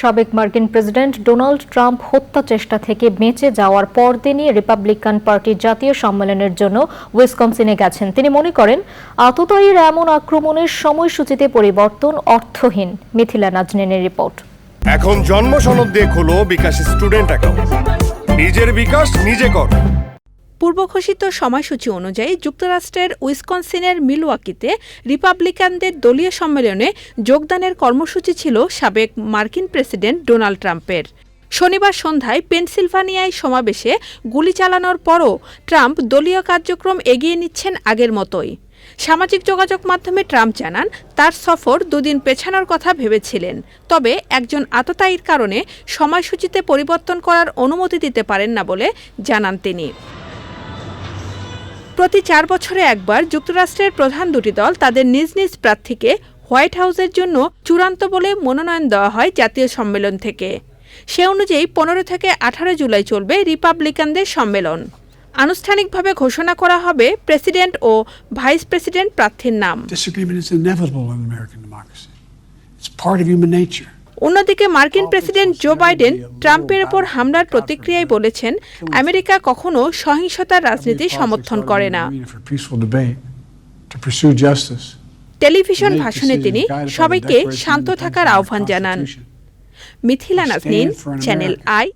সাবেক মার্কিন president Donald Trump হত্যা চেষ্টা থেকে বেঁচে যাওয়ার পরদিনই রিপাবলিকান পার্টির জাতীয় সম্মেলনের জন্য উইসকনসিনে গেছেন। তিনি মনে করেন, আততায়ীর এমন আক্রমণের সময়সূচিতে পরিবর্তন অর্থহীন, মিথিলা নাজনেনের রিপোর্ট। এখন জন্ম সনদ দিয়ে খোলো বিকাশ স্টুডেন্ট অ্যাকাউন্ট। নিজের বিকাশ নিজে কর। পূর্বঘোষিত সময়সূচি অনুযায়ী যুক্তরাষ্ট্রের উইসকনসিনের মিলওয়াকিতে রিপাবলিকানদের দলীয় সম্মেলনে যোগদানের কর্মসূচি ছিল সাবেক মার্কিন প্রেসিডেন্ট ডোনাল্ড ট্রাম্পের। শনিবার সন্ধ্যায় পেনসিলভানিয়ায় সমাবেশে গুলি চালানোর পরও ট্রাম্প দলীয় কার্যক্রম এগিয়ে নিচ্ছেন আগের মতোই। সামাজিক যোগাযোগ মাধ্যমে ট্রাম্প জানান, তার সফর দুদিন পেছানোর কথা ভেবেছিলেন, তবে একজন আততায়ীর কারণে সময়সূচিতে পরিবর্তন করার অনুমতি দিতে পারেন না বলে জানান তিনি। প্রতি চার বছরে একবার যুক্তরাষ্ট্রের প্রধান দুটি দল তাদের নিজ নিজ প্রার্থীকে হোয়াইট হাউসের জন্য চূড়ান্ত বলে মনোনয়ন দেওয়া হয় জাতীয় সম্মেলন থেকে। সে অনুযায়ী পনেরো থেকে আঠারো জুলাই চলবে রিপাবলিকানদের সম্মেলন। আনুষ্ঠানিকভাবে ঘোষণা করা হবে প্রেসিডেন্ট ও ভাইস প্রেসিডেন্ট প্রার্থীর নাম। অন্যদিকে মার্কিন প্রেসিডেন্ট জো বাইডেন ট্রাম্পের ওপর হামলার প্রতিক্রিয়ায় বলেছেন আমেরিকা কখনো সহিংসতার রাজনীতি সমর্থন করে না. টেলিভিশন ভাষণে তিনি সবাইকে শান্ত থাকার আহ্বান জানান। Mithila Naznin channel I